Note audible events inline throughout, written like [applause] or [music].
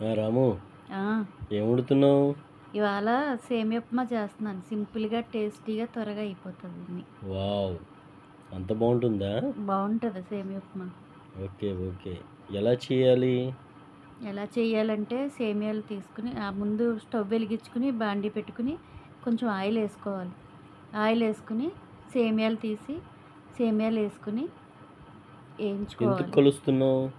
రాము ఆ, ఏం వండుతున్నావు? ఇవాళ సేమియా ఉప్మా చేస్తున్నాను. సింపుల్గా టేస్టీగా త్వరగా అయిపోతుంది. వావ్. అంత బాగుంటుందా? బాగుంటుంది సేమియా ఉప్మా. Okay okay. ఎలా చేయాలి? ఎలా చేయాలంటే సేమియాలు తీసుకుని ఆ ముందు స్టవ్ వెలిగించుకుని బాండి పెట్టుకుని కొంచెం ఆయిల్ వేసుకోవాలి. ఆయిల్ వేసుకుని సేమియాలు తీసి సేమియాలు వేసుకుని వేయించుకోవాలి. కలుస్తున్నావు?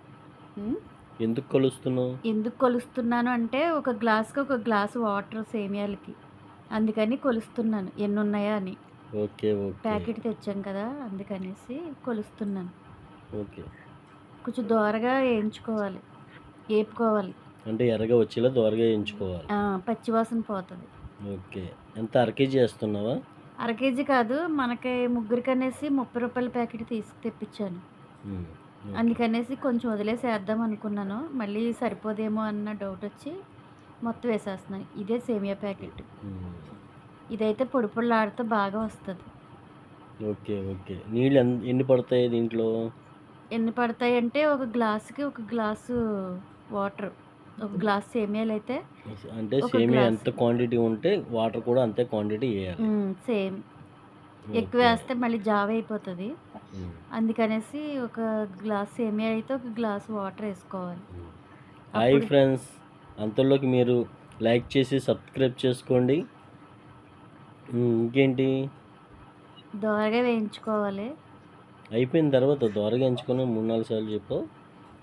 ఎందుకు కలుస్తున్నావు? ఎందుకు కొలుస్తున్నాను అంటే ఒక గ్లాస్కి ఒక గ్లాస్ వాటర్ సేమియాలకి. అందుకని కొలుస్తున్నాను. ఎన్ని ఉన్నాయా అని. Okay okay. ప్యాకెట్ తెచ్చాం కదా అందుకనేసి కొలుస్తున్నాను. ఓకే. కొంచెం దోరగా వేయించుకోవాలి. వేపుకోవాలి అంటే ఎర్రగా వచ్చేలా దోరగా వేయించుకోవాలి. ఆ, పచ్చివాసన పోతుంది. ఓకే. ఎంత అర కేజీ వేస్తున్నావా? అర కేజీ కాదు మనకి ముగ్గురికి అనేసి ముప్పై రూపాయల ప్యాకెట్ తీసుకు తెప్పించాను. ఉమ్. అందుకనేసి కొంచెం వదిలేసేద్దాం అనుకున్నాను. మళ్ళీ సరిపోదేమో అన్న డౌట్ వచ్చి మొత్తం వేసేస్తున్నాను. ఇదే సేమియా ప్యాకెట్. ఇదైతే పొడి పొడిలాడుతూ బాగా వస్తుంది. Okay okay. నీళ్ళు ఎన్- ఎన్ని పడతాయి దీంట్లో? ఎన్ని పడతాయి అంటే ఒక గ్లాసుకి ఒక గ్లాసు వాటర్. ఒక గ్లాస్ సేమియాలు అయితే అంటే సేమియా. ఎంత క్వాంటిటీ ఉంటే వాటర్ కూడా అంతే క్వాంటిటీ వేయాలి. సేమ్. ఎక్కువ. వేస్తే మళ్ళీ జావ అయిపోతుంది. అందుకనేసి ఒక గ్లాస్ సేమియా అయితే ఒక గ్లాస్ వాటర్ వేసుకోవాలి. హాయ్ ఫ్రెండ్స్ అంతలోకి మీరు లైక్ చేసి సబ్స్క్రైబ్ చేసుకోండి. ఇంకేంటి? దోరగా వేయించుకోవాలి. అయిపోయిన తర్వాత దోరగా ఎంచుకొని మూడు నాలుగు సార్లు చెప్పు.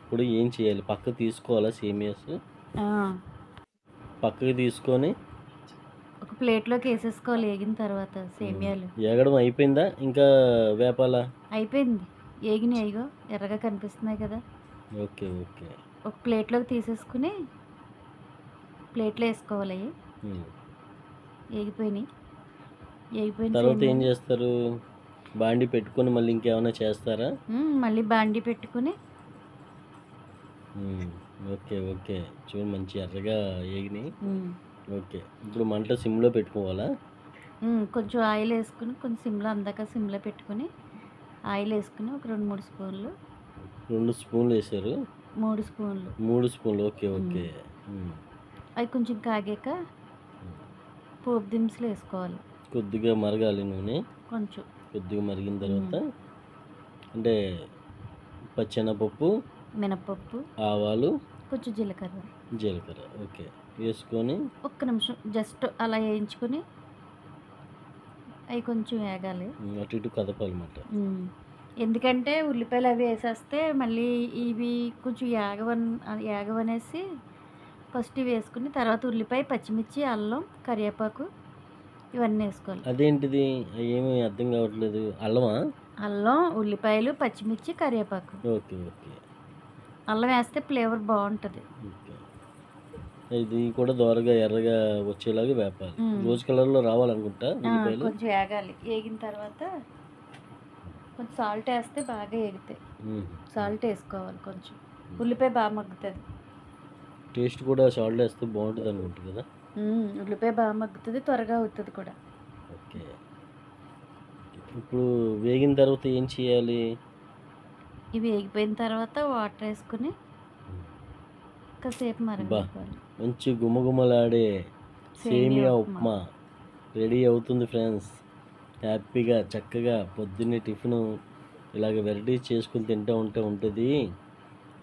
ఇప్పుడు ఏం చేయాలి? పక్కకు తీసుకోవాలా సేమియాస్? పక్కకు తీసుకొని ప్లేట్లోకి వేసేసుకోవాలి వేగిన తర్వాత సేమియాలు. ఎగడం అయిపోయిందా? ఇంకా వేపాలా? అయిపోయింది. వేగినాయి అయ్యో ఎర్రగా కనిపిస్తున్నాయి కదా. Okay okay. ఒక ప్లేట్లోకి తీసేసుకుని ప్లేట్లో వేసుకోవాలి అవి. ఉమ్. వేగిపోయినాయి వేగిపోయిన తర్వాత ఏం. చేస్తారు? బాండి పెట్టుకొని మళ్ళీ ఇంకేమైనా చేస్తారా? మళ్ళీ బాండి పెట్టుకుని ఓకే ఓకే. చూడు మంచి ఎర్రగా వేగినాయి ఉమ్, ఓకే. ఇప్పుడు మంట సిమ్లో పెట్టుకోవాలా? కొంచెం ఆయిల్ వేసుకుని కొంచెం సిమ్లో అందాక సిమ్లో పెట్టుకుని ఆయిల్ వేసుకుని ఒక రెండు మూడు స్పూన్లు. రెండు స్పూన్లు వేసారు మూడు స్పూన్లు. మూడు స్పూన్లు. Okay okay. అవి కొంచెం కాగాక పోపు దినుసులు వేసుకోవాలి. కొద్దిగా మరగాలి నూనె. కొంచెం. కొద్దిగా మరిగిన తర్వాత అంటే పచ్చెనపప్పు మినపప్పు. ఆవాలు కొంచెం జీలకర్ర. జీలకర్ర. ఓకే. వేసుకొని ఒక్క నిమిషం జస్ట్ అలా వేయించుకుని అవి కొంచెం వేగాలి. అటు ఇటు కదపాలన్నమాట. ఎందుకంటే ఉల్లిపాయలు అవి వేసేస్తే మళ్ళీ ఇవి కొంచెం ఏగవన్ ఏగవనేసి ఫస్ట్ ఇవి వేసుకుని తర్వాత ఉల్లిపాయ పచ్చిమిర్చి అల్లం కరివేపాకు ఇవన్నీ వేసుకోవాలి. అదేంటిది? ఏమీ అర్థం కావట్లేదు. అల్లమా? అల్లం ఉల్లిపాయలు పచ్చిమిర్చి కరివేపాకు. Okay okay. అల్లం వేస్తే ఫ్లేవర్ బాగుంటుంది. ఇది కూడా దోరగా ఎర్రగా వచ్చేలాగా వేపాలి. రోజ్ కలర్లో రావాలనుకుంటా ఉల్లిపాయలు. కొంచెం వేగాలి వేగిన తర్వాత కొంచెం సాల్ట్ వేస్తే బాగా ఉమ్. సాల్ట్ వేసుకోవాలి కొంచెం. ఉల్లిపాయ బాగా మగ్గుతుంది. టేస్ట్ కూడా సాల్ట్ వేస్తే బాగుంటుంది అనుకుంటా కదా? ఉల్లిపాయ బాగా మగ్గుతుంది త్వరగా అవుతుంది కూడా. ఓకే. ఇప్పుడు వేగిన తర్వాత ఏం చేయాలి? ఇవి వేగిపోయిన తర్వాత వాటర్ వేసుకుని కాసేపు మరగనివ్వాలి. మంచి గుమగుమలాడే సేమియా ఉప్మా. రెడీ అవుతుంది ఫ్రెండ్స్. హ్యాపీగా చక్కగా పొద్దున్నే టిఫిన్ ఇలాగ వెరైటీ చేసుకుని తింటూ ఉంటే ఉంటుంది.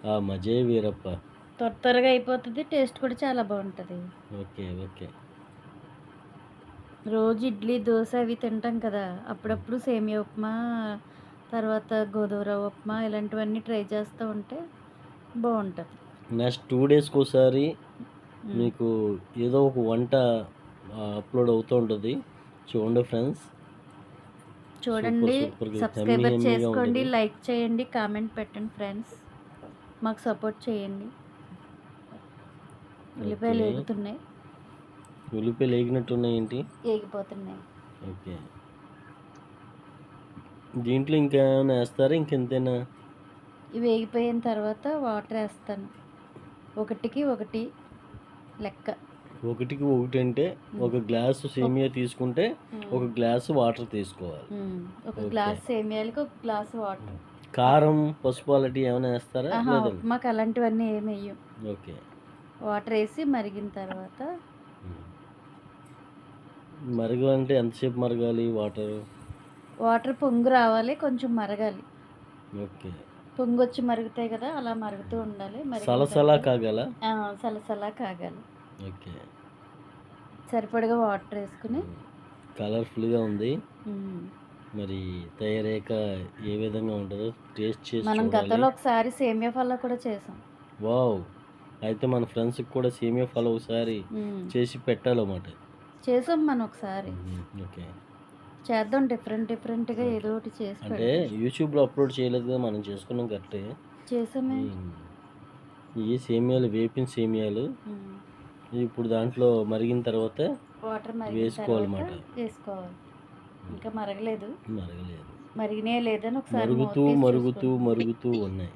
ఆ మజే వీరప్ప. త్వర త్వరగా అయిపోతుంది టేస్ట్ కూడా చాలా బాగుంటుంది. Okay okay. రోజు ఇడ్లీ దోశ అవి తింటాం కదా. అప్పుడప్పుడు సేమియా ఉప్మా తర్వాత గోధుమ రవ్వ ఉప్మా ఇలాంటివన్నీ ట్రై చేస్తూ ఉంటే బాగుంటుంది. నెక్స్ట్ టూ డేస్కి ఒకసారి. మీకు ఏదో ఒక వంట అప్లోడ్ అవుతూ ఉంటుంది. చూడండి ఫ్రెండ్స్. చూడండి గా చేసుకోండి. లైక్ చేయండి కామెంట్ పెట్టండి ఫ్రెండ్స్. మాకు సపోర్ట్ చేయండి. ఉల్లిపాయలు ఓకే. వేగుతున్నాయి ఉల్లిపాయలు వేగినట్టున్నాయి ఏంటి? వేగిపోతున్నాయి ఓకే. దీంట్లో ఇంకా ఏమైనా వేస్తారా? ఇంకెంతేనా? ఇవి వేగిపోయిన తర్వాత వాటర్ వేస్తాను. ఒకటికి ఒకటి. లెక్క. ఒకటికి ఒకటి అంటే ఒక గ్లాసు సేమియా తీసుకుంటే ఒక గ్లాసు వాటర్ తీసుకోవాలి. ఒక. గ్లాస్ సేమియాలకి ఒక గ్లాస్ వాటర్. కారం పసుపు అలాంటివి ఏమైనా వేస్తారా? మాకు అలాంటివన్నీ ఏమి వేయం. ఓకే. వాటర్ వేసి మరిగిన తర్వాత మరగాలంటే ఎంతసేపు మరగాలి వాటర్? వాటర్ పొంగు రావాలి కొంచెం మరగాలి. ఓకే. పొంగు వచ్చి మరుగుతాయి కదా అలా మరుగుతూ ఉండాలి సలసలా కాగల? సలసలా కాగాలి. ఓకే. సరిపడగా వాటర్ వేసుకుని. కలర్ఫుల్గా ఉంది. మరి తయారయ్యాక ఏ విధంగా ఉంటుందో టేస్ట్ చేసి మనం గతంలో ఒకసారి సేమియా ఫల్లా కూడా చేసాం. వావ్. అయితే మన ఫ్రెండ్స్కి కూడా సేమియా ఫాలో ఒకసారి. చేసి పెట్టాలన్నమాట. చేసాం మనం ఒకసారి. ఓకే. చేద్దాం డిఫరెంట్ డిఫరెంట్గా ఏదో ఒకటి చేసి అంటే. యూట్యూబ్లో అప్లోడ్ చేయలేదు కదా మనం చేసుకున్నాం కరెక్టే. చేసామే. ఈ సేమియాలు వేపిన సేమియాలు. ఇప్పుడు దాంట్లో మరిగిన తర్వాత వాటర్ వేసుకోవాలన్నమాట. వేసుకోవాలి. ఇంకా మరగలేదు. మరగలేదు. మరిగినే లేదని ఒకసారి మరుగుతూ మరుగుతూ. మరుగుతూ ఉన్నాయి.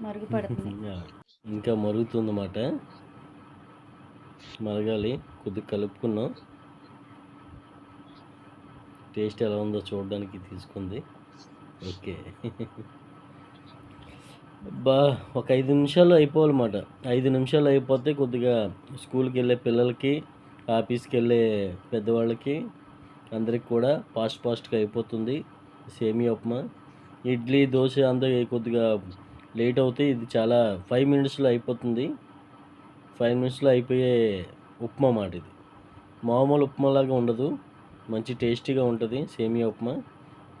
మరుగు పడుతుంది. [laughs] ఇంకా మరుగుతుందన్నమాట. మరగాలి. కొద్దిగా కలుపుకున్నాం. టేస్ట్ ఎలా ఉందో చూడడానికి తీసుకుంది. ఓకే. [laughs] బా ఒక ఐదు నిమిషాలు అయిపోవాలన్నమాట. ఐదు నిమిషాలు అయిపోతే కొద్దిగా స్కూల్కి వెళ్ళే పిల్లలకి ఆఫీస్కి వెళ్ళే పెద్దవాళ్ళకి అందరికి కూడా ఫాస్ట్ ఫాస్ట్గా అయిపోతుంది. సేమియా ఉప్మా ఇడ్లీ దోశ అంతా కొద్దిగా లేట్ అవుతే ఇది చాలా ఫైవ్ మినిట్స్లో అయిపోతుంది. ఫైవ్ మినిట్స్లో అయిపోయే ఉప్మా మాట ఇది. మామూలు ఉప్మాలాగా ఉండదు. మంచి టేస్టీగా ఉంటుంది. సేమియా ఉప్మా.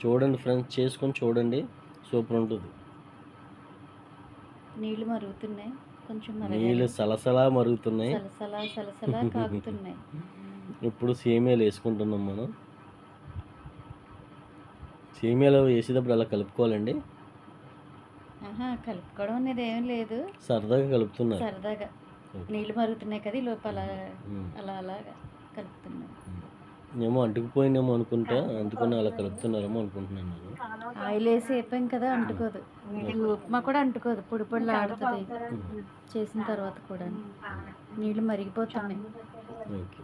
చూడండి ఫ్రెండ్స్ చేసుకొని చూడండి. సూపర్ ఉంటుంది. నీళ్ళు మరుగుతున్నాయి. కొంచెం నీళ్ళు సలసలా మరుగుతున్నాయి. సలసలా సలసలా కాగుతున్నాయి. [laughs] ఇప్పుడు సేమియాలు వేసుకుంటున్నాం మనం. సేమియాలు వేసేటప్పుడు అలా కలుపుకోవాలండి. ఆహా కలుపుకోవడం అనేది ఏం లేదు. సరదాగా కలుపుతున్నారు. సరదాగా. నీళ్ళు మరుగుతున్నాయి కదా ఈ లోపల. అలా అలాగా కలుపుతున్నాయి ఏమో అంటుకుపోయిందేమో అనుకుంటా అందుకని అలా కలుపుతున్నారేమో అనుకుంటున్నాను నేను. ఆయిల్ వేసి వేపాం కదా అంటుకోదు. ఉప్మా కూడా అంటుకోదు పొడి పొడిలో ఆడుతుంది చేసిన తర్వాత కూడా. నీళ్ళు మరిగిపోతున్నాయి. Okay okay.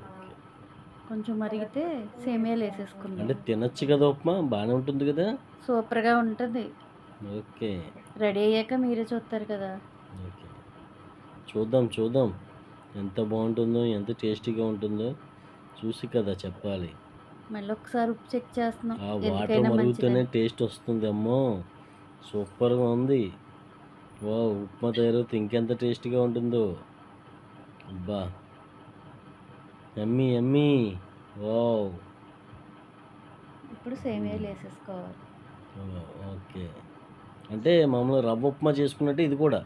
కొంచెం మరిగితే సేమియాలు వేసేసుకుందాం. అంటే తినొచ్చు కదా ఉప్మా బాగానే ఉంటుంది కదా? సూపర్గా ఉంటుంది. ఓకే. రెడీ అయ్యాక మీరే చూస్తారు కదా. ఓకే. చూద్దాం చూద్దాం. ఎంత బాగుంటుందో ఎంత టేస్టీగా ఉంటుందో. చూసి కదా చెప్పాలి. మళ్ళీ ఒకసారి ఉప్పు చెక్ చేస్తున్నాం. ఆ వాటర్ మరుగుతూనే టేస్ట్ వస్తుంది అమ్మో సూపర్గా ఉంది. వా ఉప్మా తయారవుతే ఇంకెంత టేస్టీగా ఉంటుందో. అబ్బా. ఎమ్మి ఎమ్మి. వావ్ ఇప్పుడు సేమియాలు వేసేసుకోవాలి. Oh, okay. అంటే మామూలుగా రవ్వ ఉప్మా చేసుకున్నట్టు ఇది కూడా.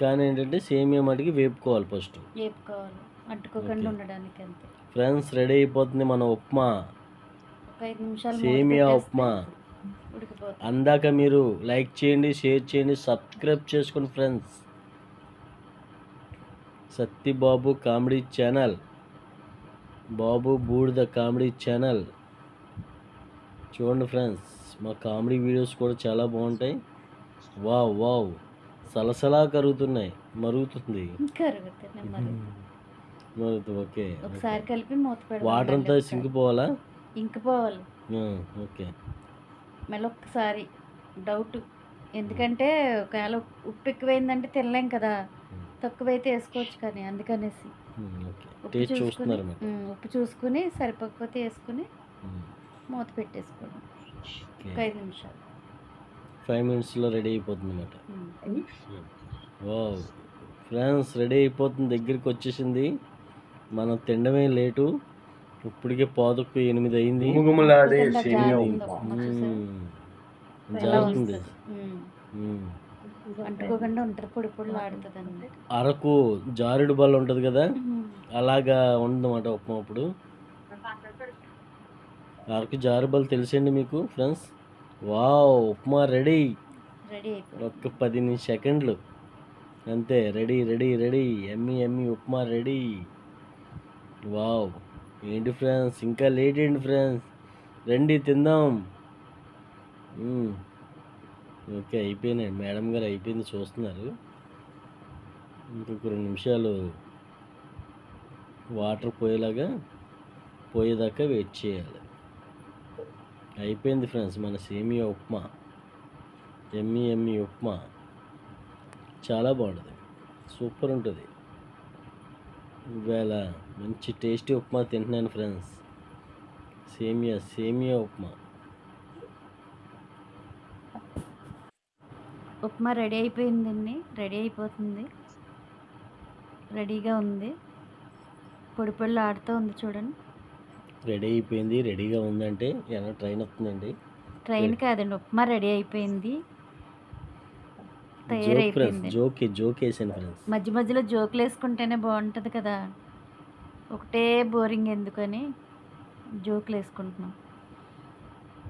కానీ ఏంటంటే సేమియా మటుకి వేపుకోవాలి ఫస్ట్. వేపుకోవాలి. ఉండడానికి అంతే ఫ్రెండ్స్ రెడీ అయిపోతుంది మన ఉప్మా. ఒక ఐదు నిమిషాలు సేమియా ఉప్మా. ఉడికిపోతుంది. అందాక మీరు లైక్ చేయండి షేర్ చేయండి సబ్స్క్రైబ్ చేసుకోండి friends. Sattibabu comedy channel. Babu Budida comedy channel. చూడండి ఫ్రెండ్స్ మా కామెడీ వీడియోస్ కూడా చాలా బాగుంటాయి. Wow wow. సలసలా కరుగుతున్నాయి మరుగుతుంది. మరుగుతుంది ఓకే ఒకసారి కలిపి మూత పెడదాం వాటర్ అంతా ఒకసారి. సింకిపోవాలా ఇంకిపోవాలి ఓకే. మళ్ళీ ఒక్కసారి డౌట్. ఎందుకంటే ఒకవేళ ఉప్పు ఎక్కువైందంటే తినలేం కదా. తక్కువైతే వేసుకోవచ్చు కానీ అందుకనేసి. ఉప్పు టేస్ట్ చూసుకుని ఉప్పు చూసుకుని సరిపోకపోతే వేసుకుని మూత పెట్టేసుకోవడం ఓకే. ఒక ఐదు నిమిషాలు. ఫైవ్ మినిట్స్లో రెడీ అయిపోతుంది అనమాట ఫ్రెండ్స్ రెడీ అయిపోతుంది. దగ్గరికి వచ్చేసింది. మనం తినడమే లేటు. ఇప్పటికే పాదకు ఎనిమిది అయింది. గుమగుమలాడే ఎంత సేమియా జారుతుందో. ఉప్మా. అంటుకోకుండా ఉంటారు పొడి అరకు జారుడు బల్ల ఉంటుంది కదా? అలాగా ఉందన్నమాట ఉప్మా అప్పుడు. అరకు జారుడు బల్ల తెలుసండి మీకు friends. Wow upma ready. Ready అయిపోయింది. ఒక్క పది సెకండ్లు. అంతే రెడీ రెడీ రెడీ. ఎమ్మి ఎమ్మి ఉప్మా రెడీ. వావ్. ఏంటి ఫ్రెండ్స్? ఇంకా లేట్ ఏంటి ఫ్రెండ్స్? రండి తిందాం. ఓకే అయిపోయినాయి. మేడం గారు అయిపోయింది చూస్తున్నారు. ఇంకొక రెండు నిమిషాలు వాటర్ పోయేలాగా పోయేదాకా వెయిట్ చేయాలి. అయిపోయింది ఫ్రెండ్స్ మన సేమియా ఉప్మా. ఎమ్మి ఎమ్మి ఉప్మా. చాలా బాగుంటుంది. సూపర్ ఉంటుంది. ఇవాళ మంచి టేస్టీ ఉప్మా తింటున్నాను ఫ్రెండ్స్. సేమియా సేమియా ఉప్మా. ఉప్మా రెడీ అయిపోయిందండి. రెడీ అయిపోతుంది. రెడీగా ఉంది. పొడి పొడిలు ఆడుతూ ఉంది చూడండి. రెడీ అయిపోయింది. రెడీగా ఉందంటే ఎలా? ట్రైన్ వస్తుందండి. ట్రైన్ కాదండి. ఉప్మా రెడీ అయిపోయింది. తయారైపోయింది. జోక్ మధ్య మధ్యలో జోకులు వేసుకుంటేనే బాగుంటుంది కదా. ఒకటే బోరింగ్ ఎందుకని జోకులు వేసుకుంటున్నాం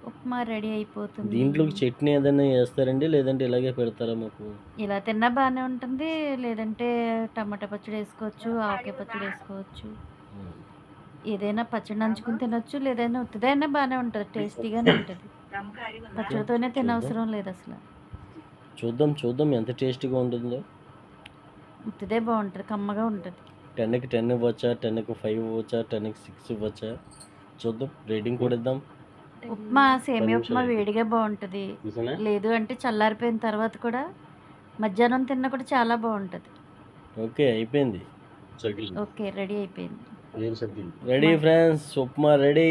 ఉప్మా రెడీ అయిపోతుంది. దీంట్లోకి చట్నీ ఏదైనా వేస్తారండి లేదంటే ఇలాగే పెడతారా మాకు? ఇలా తిన్నా బాగానే ఉంటుంది లేదంటే టమాటా పచ్చడి వేసుకోవచ్చు ఆవకాయ పచ్చడి వేసుకోవచ్చు. ఏదైనా పచ్చడి నంచుకుని తినొచ్చు లేదైనా ఉత్తిదైనా బాగానే ఉంటుంది టేస్టీగానే ఉంటుంది. పచ్చడితోనే తినవసరం లేదు అసలు. చూద్దాం చూద్దాం ఎంత టేస్టీగా ఉంటుందో. ఉత్తిదే బాగుంటుంది కమ్మగా ఉంటుంది. టెన్కి టెన్ ఇవ్వచ్చా టెన్కి ఫైవ్ ఇవ్వచ్చా టెన్కి సిక్స్ ఇవ్వచ్చా? చూద్దాం రేటింగ్ కూడా ఇద్దాం. ఉప్మా సేమియా ఉప్మా వేడిగా బాగుంటుంది. లేదు అంటే చల్లారిపోయిన తర్వాత కూడా మధ్యాహ్నం తిన్నా కూడా చాలా బాగుంటుంది. ఓకే అయిపోయింది. ఓకే రెడీ అయిపోయింది. Ready friends upma ready.